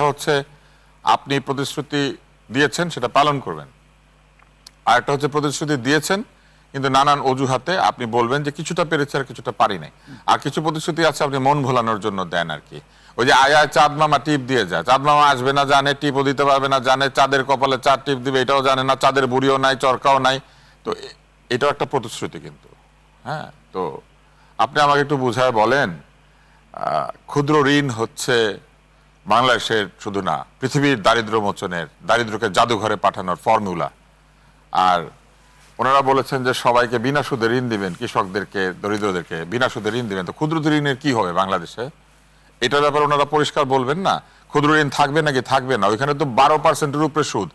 একটা হচ্ছে আপনি প্রতিশ্রুতি দিয়েছেন, সেটা পালন করবেন। আর একটা হচ্ছে প্রতিশ্রুতি দিয়েছেন, কিন্তু নানান অজুহাতে আপনি বলবেন যে কিছুটা পেরেছে আর কিছুটা পারি নাই। আর কিছু প্রতিশ্রুতি আছে আপনি মন ভোলানোর জন্য দেন আর কি। ওই যে আয় চাঁদ মামা টিপ দিয়ে যায়। চাঁদ মামা আসবে না, জানে, টিপও দিতে পারবে না, জানে, চাঁদের কপালে চার টিপ দিবে, এটাও জানে না, চাঁদের বুড়িও নাই, চরকাও নাই। তো এটাও একটা প্রতিশ্রুতি কিন্তু। হ্যাঁ তো আপনি আমাকে একটু বুঝায় বলেন ক্ষুদ্র ঋণ হচ্ছে বাংলাদেশের শুধু না, পৃথিবীর দারিদ্র মোচনের, দারিদ্রকে জাদুঘরে পাঠানোর ফর্মুলা আর ওনারা বলেছেন যে সবাইকে বিনা সুদে ঋণ দিবেন, কৃষকদেরকে, দরিদ্রদেরকে বিনা সুদে ঋণ দিবেন। তো ক্ষুদ্র ঋণের কি হবে বাংলাদেশে? এটার ব্যাপারে ওনারা পরিষ্কার বলবেন না। ক্ষুদ্র ঋণ থাকবে নাকি থাকবে না? ওইখানে তো বারো পার্সেন্টের উপরে সুদ।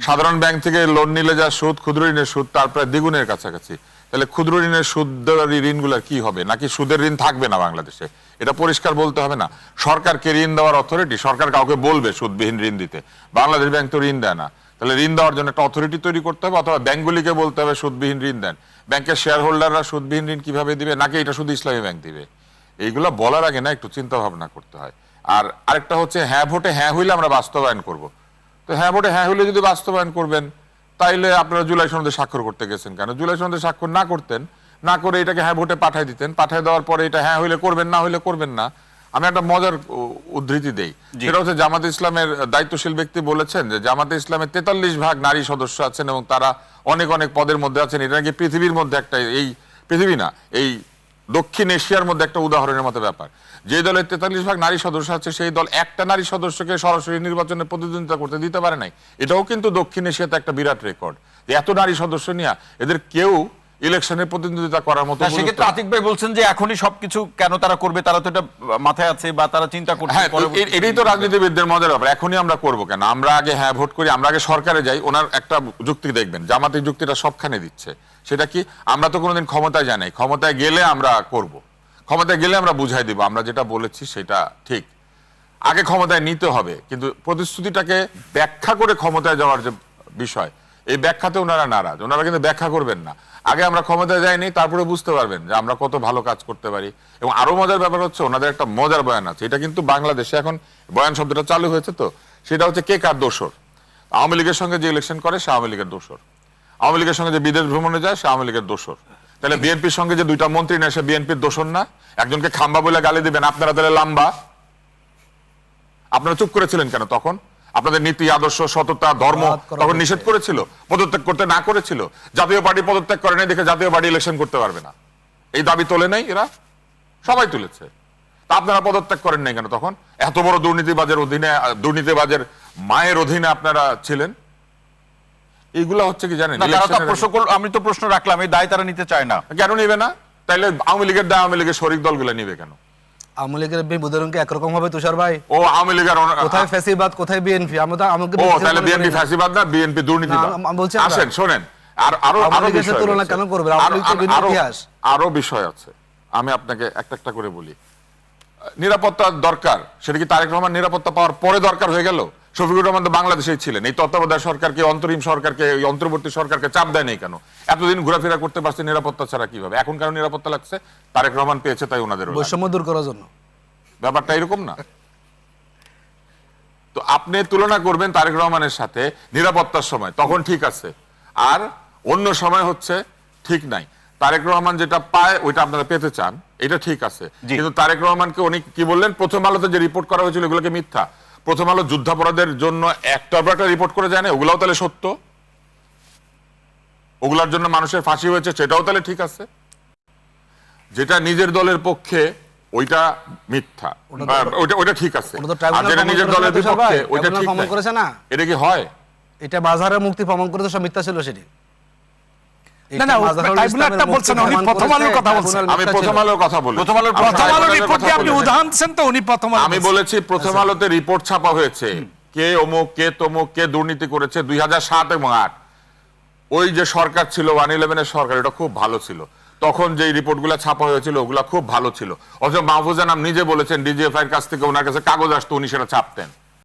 সাধারণ ব্যাংক থেকে লোন নিলে যা সুদ, ক্ষুদ্র ঋণের সুদ, তার প্রায় দ্বিগুণের কাছাকাছি। তাহলে ক্ষুদ্র ঋণের সুদ ঋণগুলো কি হবে? নাকি সুদের ঋণ থাকবে না বাংলাদেশে? এটা পরিষ্কার বলতে হবে না। সরকারকে ঋণ দেওয়ার অথরিটি সরকার কাউকে বলবে সুদবিহীন ঋণ দিতে। বাংলাদেশ ব্যাংক তো ঋণ দেয় না। তাহলে ঋণ দেওয়ার জন্য একটা অথরিটি তৈরি করতে হবে, অথবা ব্যাংকগুলিকে বলতে হবে সুদবিহীন ঋণ দেন। ব্যাংকের শেয়ার হোল্ডাররা সুদবিহীন ঋণ কীভাবে দিবে? নাকি এটা শুধু ইসলামী ব্যাংক দিবে? এইগুলো বলার আগে না একটু চিন্তা ভাবনা করতে হয়। আর আরেকটা হচ্ছে হ্যাঁ ভোটে হ্যাঁ হইলে আমরা বাস্তবায়ন করব। তো হ্যাঁ ভোটে হ্যাঁ হইলে যদি বাস্তবায়ন করবেন তাইলে আপনারা জুলাই সনদে স্বাক্ষর করতে গেছেন কেন? জুলাই সনদে স্বাক্ষর না করতেন না করে এটাকে হ্যাঁ ভোটে পাঠাই দিতেন পাঠাই দেওয়ার পরে এটা হ্যাঁ হইলে করবেন না হইলে করবেন না। আমি একটা মজার উদ্ধৃতি দেই। সেটা হচ্ছে জামাতে ইসলামের দায়িত্বশীল ব্যক্তি বলেছেন যে জামাতে ইসলামের তেতাল্লিশ ভাগ নারী সদস্য আছেন এবং তারা অনেক অনেক পদের মধ্যে আছেন। এটা নাকি পৃথিবীর মধ্যে একটা এই পৃথিবী না এই দক্ষিণ এশিয়ার মধ্যে একটা উদাহরণের মতো ব্যাপার। যে দলের তেতাল্লিশ ভাগ নারী সদস্য আছে, সেই দল একটা নারী সদস্যকে সরাসরি নির্বাচনে প্রতিদ্বন্দ্বিতা করতে দিতে পারে নাই। এটাও কিন্তু দক্ষিণ এশিয়াতে একটা বিরাট রেকর্ড এত নারী সদস্য নিয়ে এদের কেউ ইলেকশনে প্রতিদ্বন্দ্বিতা করার মতো সেক্ষেত্রে আতিক ভাই বলছেন যে এখনই সবকিছু কেন তারা করবে তারা তো এটা মাথায় আছে বা তারা চিন্তা করছে হ্যাঁ এটাই তো রাজনীতিবিদদের মজার ব্যাপার। এখনই আমরা করব কেন? আমরা আগে হ্যাঁ ভোট করি আমরা আগে সরকারে যাই ওনার একটা যুক্তি দেখবেন জামাতের যুক্তিটা সবখানে দিচ্ছে। সেটা কি? আমরা তো কোনোদিন ক্ষমতায় যাই নাই। ক্ষমতায় গেলে আমরা করব। ক্ষমতায় গেলে আমরা বুঝাই দিব আমরা যেটা বলেছি সেটা ঠিক। আগে ক্ষমতায় নিতে হবে কিন্তু প্রতিশ্রুতিটাকে ব্যাখ্যা করে ক্ষমতায় যাওয়ার যে বিষয় এই ব্যাখ্যাতে ওনারা নারাজ। ওনারা কিন্তু ব্যাখ্যা করবেন না। আগে আমরা ক্ষমতায় যাইনি, তারপরে বুঝতে পারবেন যে আমরা কত ভালো কাজ করতে পারি। এবং আরও মজার ব্যাপার হচ্ছে, ওনাদের একটা মজার বয়ান আছে। এটা কিন্তু বাংলাদেশে এখন বয়ান শব্দটা চালু হয়েছে তো। সেটা হচ্ছে, কে কার দোষর? আওয়ামী লীগের সঙ্গে যে ইলেকশন করে, সে আওয়ামী লীগের দোষর। আওয়ামী লীগের সঙ্গে যে বিদেশ ভ্রমণে যায়, সে আওয়ামী লীগের দোষর। তাহলে বিএনপির সঙ্গে যে দুইটা মন্ত্রী নেয় সে বিএনপির দোষর না? একজনকে খাম্বা বলে গালি দিবেন, আপনারা তাহলে লাম্বা? আপনারা চুপ করেছিলেন কেন তখন? আপনাদের নীতি আদর্শ সততা ধর্ম তখন নিষেধ করেছিল পদত্যাগ করতে না করেছিল। জাতীয় পার্টি পদত্যাগ করে নাই দেখে জাতীয় পার্টি ইলেকশন করতে পারবে না। এই দাবি তোলে নাই এরা? সবাই তুলেছে। তা আপনারা পদত্যাগ করেন নাই কেন তখন? এত বড় দুর্নীতিবাজের অধীনে দুর্নীতিবাজের মায়ের অধীনে আপনারা ছিলেন? এইগুলা হচ্ছে কি জানেন? আমি তো প্রশ্ন রাখলাম এই দায় তারা নিতে চায় না। কেন নিবে না? তাইলে আওয়ামী লীগের দায় আওয়ামী লীগের শরিক দলগুলো নিবে কেন? আওয়ামী লীগের বিবোধন কি একরকম হবে তুষার ভাই। ও আওয়ামী লীগের কোথায় ফ্যাসিবাদ কোথায় বিএনপি? আমরা তো আমাকে ও তাহলে বিএনপি ফ্যাসিবাদ না বিএনপি দুর্নীতিবাদ বলছি আসেন শোনেন। আর আরও আওয়ামী আরও বিষয় তুলনা। কেন করবে? আওয়ামী আরো- লীগ তো ইতিহাস। আরও বিষয় আছে। আমি আপনাকে একটা একটা করে বলি। নিরাপত্তা দরকার সেটা কি তারেক রহমান নিরাপত্তা পাওয়ার পরে দরকার হয়ে গেল? শফিকুর রহমান তো বাংলাদেশেই ছিলেন। এই তত্ত্বাবধায়ক সরকারকে অন্তরিম সরকারকে এই অন্তর্বর্তী সরকারকে চাপ দেয় নেই কেন? এতদিন ঘোরাফেরা করতে পারছে নিরাপত্তা ছাড়া কীভাবে? এখন কেন নিরাপত্তা লাগছে? তারেক রহমান পেয়েছে তাই ওনাদের বৈষম্য দূর করার জন্য। ব্যাপারটা এরকম না। তো আপনি তুলনা করবেন তারেক রহমানের সাথে নিরাপত্তার সময়। তখন ঠিক আছে। আর অন্য সময় হচ্ছে ঠিক নাই। তারেক রহমান যেটা পায় ওইটা আপনারা পেতে চান। এটা ঠিক আছে। কিন্তু তারেক রহমানকে উনি কি বললেন? প্রথম আলোতে যে রিপোর্ট করা হয়েছিল এগুলোকে মিথ্যা। প্রথম আলো যুদ্ধাপরাধের জন্য একটা একটা রিপোর্ট করে যায় না ওগুলাও তাহলে সত্য? ওগুলার জন্য মানুষের ফাঁসি হয়েছে সেটাও তাহলে ঠিক আছে। যেটা নিজের দলের পক্ষে ওইটা মিথ্যা। ওটা ওইটা ওইটা ঠিক আছে। আর যেটা নিজের দলের বিপক্ষে ওইটা ঠিক করেছে না? এটা কি হয়? এটা বাজারে মুক্তি প্রমাণ করে তো সব মিথ্যা ছিল সেটি। না, না, ট্রাইব্যুনালটা বলছেন, উনি প্রথম আলোর কথা বলছেন। আমি প্রথম আলোর কথা বলি প্রথম আলোর প্রথম প্রথম আলোর রিপোর্ট কথা আপনি উদাহরণ দিচ্ছেন তো উনি প্রথম আলো আমি বলেছি প্রথম আলোতে রিপোর্ট ছাপা হয়েছে। কে অমুক কে তমুক কে দুর্নীতি করেছে দুই হাজার সাত এবং আট। ওই যে সরকার ছিল ওয়ান ইলেভেনের সরকার এটা খুব ভালো ছিল। তখন যে রিপোর্টগুলো ছাপা হয়েছিল ওগুলা খুব ভালো ছিল। অথচ মাহফুজা নাম নিজে বলেছেন ডিজিএফআই এর কাছ থেকে ওনার কাছে কাগজ আসতো উনি সেটা ছাপতেন।